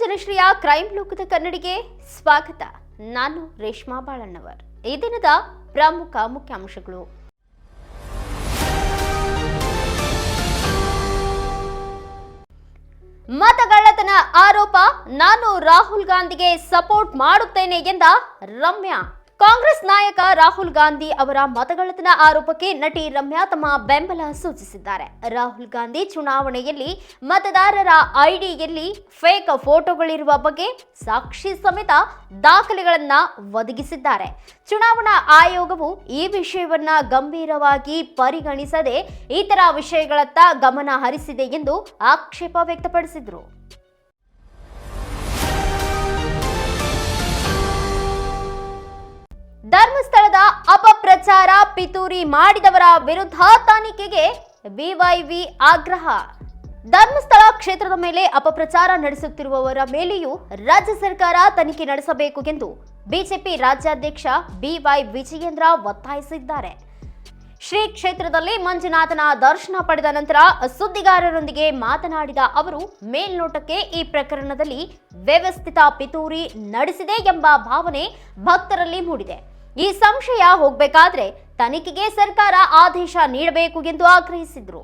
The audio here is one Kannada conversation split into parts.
ಜನಶ್ರೀಯ ಕ್ರೈಮ್ ಲೋಕದ ಕನ್ನಡಿಗೆ ಸ್ವಾಗತ. ನಾನು ರೇಷ್ಮಾ ಬಾಳಣ್ಣವರ್. ಈ ದಿನದ ಪ್ರಮುಖ ಮುಖ್ಯಾಂಶಗಳು. ಮತಗಳ್ಳತನ ಆರೋಪ. ನಾನು ರಾಹುಲ್ ಗಾಂಧಿಗೆ ಸಪೋರ್ಟ್ ಮಾಡುತ್ತೇನೆ ಎಂದ ರಮ್ಯಾ. ಕಾಂಗ್ರೆಸ್ ನಾಯಕ ರಾಹುಲ್ ಗಾಂಧಿ ಅವರ ಮತಗಳತನ ಆರೋಪಕ್ಕೆ ನಟಿ ರಮ್ಯಾ ತಮ್ಮ ಬೆಂಬಲ ಸೂಚಿಸಿದ್ದಾರೆ. ರಾಹುಲ್ ಗಾಂಧಿ ಚುನಾವಣೆಯಲ್ಲಿ ಮತದಾರರ ಐಡಿಯಲ್ಲಿ ಫೇಕ್ ಫೋಟೋಗಳಿರುವ ಬಗ್ಗೆ ಸಾಕ್ಷಿ ಸಮೇತ ದಾಖಲೆಗಳನ್ನ ಒದಗಿಸಿದ್ದಾರೆ. ಚುನಾವಣಾ ಆಯೋಗವು ಈ ವಿಷಯವನ್ನ ಗಂಭೀರವಾಗಿ ಪರಿಗಣಿಸದೆ ಇತರ ವಿಷಯಗಳತ್ತ ಗಮನ ಹರಿಸಿದೆ ಎಂದು ಆಕ್ಷೇಪ ವ್ಯಕ್ತಪಡಿಸಿದರು. ಧರ್ಮಸ್ಥಳದ ಅಪಪ್ರಚಾರ ಪಿತೂರಿ ಮಾಡಿದವರ ವಿರುದ್ಧ ತನಿಖೆಗೆ ಬಿವೈವಿ ಆಗ್ರಹ. ಧರ್ಮಸ್ಥಳ ಕ್ಷೇತ್ರದ ಮೇಲೆ ಅಪಪ್ರಚಾರ ನಡೆಸುತ್ತಿರುವವರ ಮೇಲೆಯೂ ರಾಜ್ಯ ಸರ್ಕಾರ ತನಿಖೆ ನಡೆಸಬೇಕು ಎಂದು ಬಿಜೆಪಿ ರಾಜ್ಯಾಧ್ಯಕ್ಷ ಬಿವೈ ವಿಜಯೇಂದ್ರ ಒತ್ತಾಯಿಸಿದ್ದಾರೆ. ಶ್ರೀ ಕ್ಷೇತ್ರದಲ್ಲಿ ಮಂಜುನಾಥನ ದರ್ಶನ ಪಡೆದ ನಂತರ ಸುದ್ದಿಗಾರರೊಂದಿಗೆ ಮಾತನಾಡಿದ ಅವರು, ಮೇಲ್ನೋಟಕ್ಕೆ ಈ ಪ್ರಕರಣದಲ್ಲಿ ವ್ಯವಸ್ಥಿತ ಪಿತೂರಿ ನಡೆಸಿದೆ ಎಂಬ ಭಾವನೆ ಭಕ್ತರಲ್ಲಿ ಮೂಡಿದೆ. ಈ ಸಂಶಯ ಹೋಗಬೇಕಾದ್ರೆ ತನಿಖೆಗೆ ಸರ್ಕಾರ ಆದೇಶ ನೀಡಬೇಕು ಎಂದು ಆಗ್ರಹಿಸಿದರು.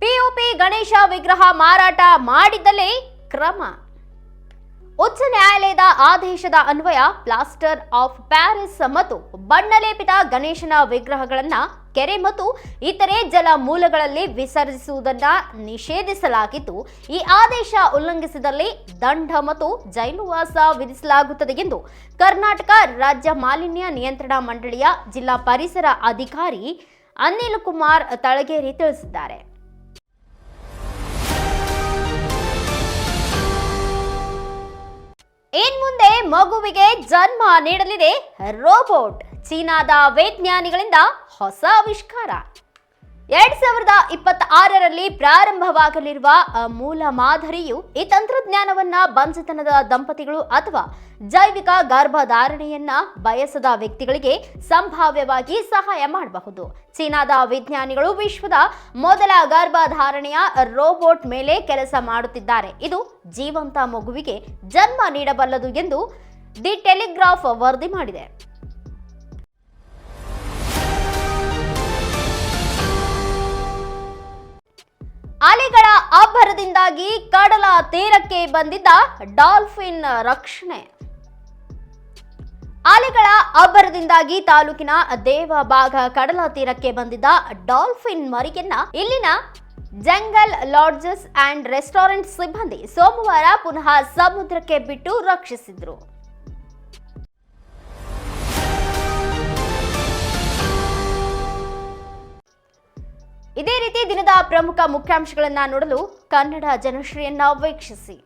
ಪಿಒಪಿ ಗಣೇಶ ವಿಗ್ರಹ ಮಾರಾಟ ಮಾಡಿದ್ದಲೇ ಕ್ರಮ. ಉಚ್ಚ ನ್ಯಾಯಾಲಯದ ಆದೇಶದ ಅನ್ವಯ ಪ್ಲಾಸ್ಟರ್ ಆಫ್ ಪ್ಯಾರಿಸ್ ಮತ್ತು ಬಣ್ಣಲೇಪಿತ ಗಣೇಶನ ವಿಗ್ರಹಗಳನ್ನು ಕೆರೆ ಮತ್ತು ಇತರೆ ಜಲ ಮೂಲಗಳಲ್ಲಿ ವಿಸರ್ಜಿಸುವುದನ್ನು ನಿಷೇಧಿಸಲಾಗಿದ್ದು, ಈ ಆದೇಶ ಉಲ್ಲಂಘಿಸಿದಲ್ಲಿ ದಂಡ ಮತ್ತು ಜೈಲುವಾಸ ವಿಧಿಸಲಾಗುತ್ತದೆ ಎಂದು ಕರ್ನಾಟಕ ರಾಜ್ಯ ಮಾಲಿನ್ಯ ನಿಯಂತ್ರಣ ಮಂಡಳಿಯ ಜಿಲ್ಲಾ ಪರಿಸರ ಅಧಿಕಾರಿ ಅನಿಲ್ ಕುಮಾರ್ ತಳಗೇರಿ ತಿಳಿಸಿದ್ದಾರೆ. ಇನ್ಮುಂದೆ ಮಗುವಿಗೆ ಜನ್ಮ ನೀಡಲಿದೆ ರೋಬೋಟ್. ಚೀನಾದ ವೈಜ್ಞಾನಿಗಳಿಂದ ಹೊಸ ಆವಿಷ್ಕಾರ. ಎರಡ್ ಸಾವಿರದ ಇಪ್ಪತ್ತ ಆರರಲ್ಲಿ ಪ್ರಾರಂಭವಾಗಲಿರುವ ಮೂಲ ಮಾದರಿಯು ಈ ತಂತ್ರಜ್ಞಾನವನ್ನ ಬಂಜತನದ ದಂಪತಿಗಳು ಅಥವಾ ಜೈವಿಕ ಗರ್ಭಧಾರಣೆಯನ್ನ ಬಯಸದ ವ್ಯಕ್ತಿಗಳಿಗೆ ಸಂಭಾವ್ಯವಾಗಿ ಸಹಾಯ ಮಾಡಬಹುದು. ಚೀನಾದ ವಿಜ್ಞಾನಿಗಳು ವಿಶ್ವದ ಮೊದಲ ಗರ್ಭಧಾರಣೆಯ ರೋಬೋಟ್ ಮೇಲೆ ಕೆಲಸ ಮಾಡುತ್ತಿದ್ದಾರೆ. ಇದು ಜೀವಂತ ಮಗುವಿಗೆ ಜನ್ಮ ನೀಡಬಲ್ಲದು ಎಂದು ದಿ ಟೆಲಿಗ್ರಾಫ್ ವರದಿ ಮಾಡಿದೆ. ಅಬ್ಬರದಿಂದಾಗಿ ಕಡಲ ತೀರಕ್ಕೆ ಬಂದಿದ್ದ ಡಾಲ್ಫಿನ್ ರಕ್ಷಣೆ. ಅಲೆಗಳ ಅಬ್ಬರದಿಂದಾಗಿ ತಾಲೂಕಿನ ದೇವಭಾಗ ಕಡಲ ತೀರಕ್ಕೆ ಬಂದಿದ್ದ ಡಾಲ್ಫಿನ್ ಮರಿಯನ್ನ ಇಲ್ಲಿನ ಜಂಗಲ್ ಲಾಡ್ಜಸ್ ಅಂಡ್ ರೆಸ್ಟೋರೆಂಟ್ ಸಿಬ್ಬಂದಿ ಸೋಮವಾರ ಪುನಃ ಸಮುದ್ರಕ್ಕೆ ಬಿಟ್ಟು ರಕ್ಷಿಸಿದ್ರು. ಇದೇ ರೀತಿ ದಿನದ ಪ್ರಮುಖ ಮುಖ್ಯಾಂಶಗಳನ್ನು ನೋಡಲು ಕನ್ನಡ ಜನಶ್ರೀಯನ್ನ ವೀಕ್ಷಿಸಿ.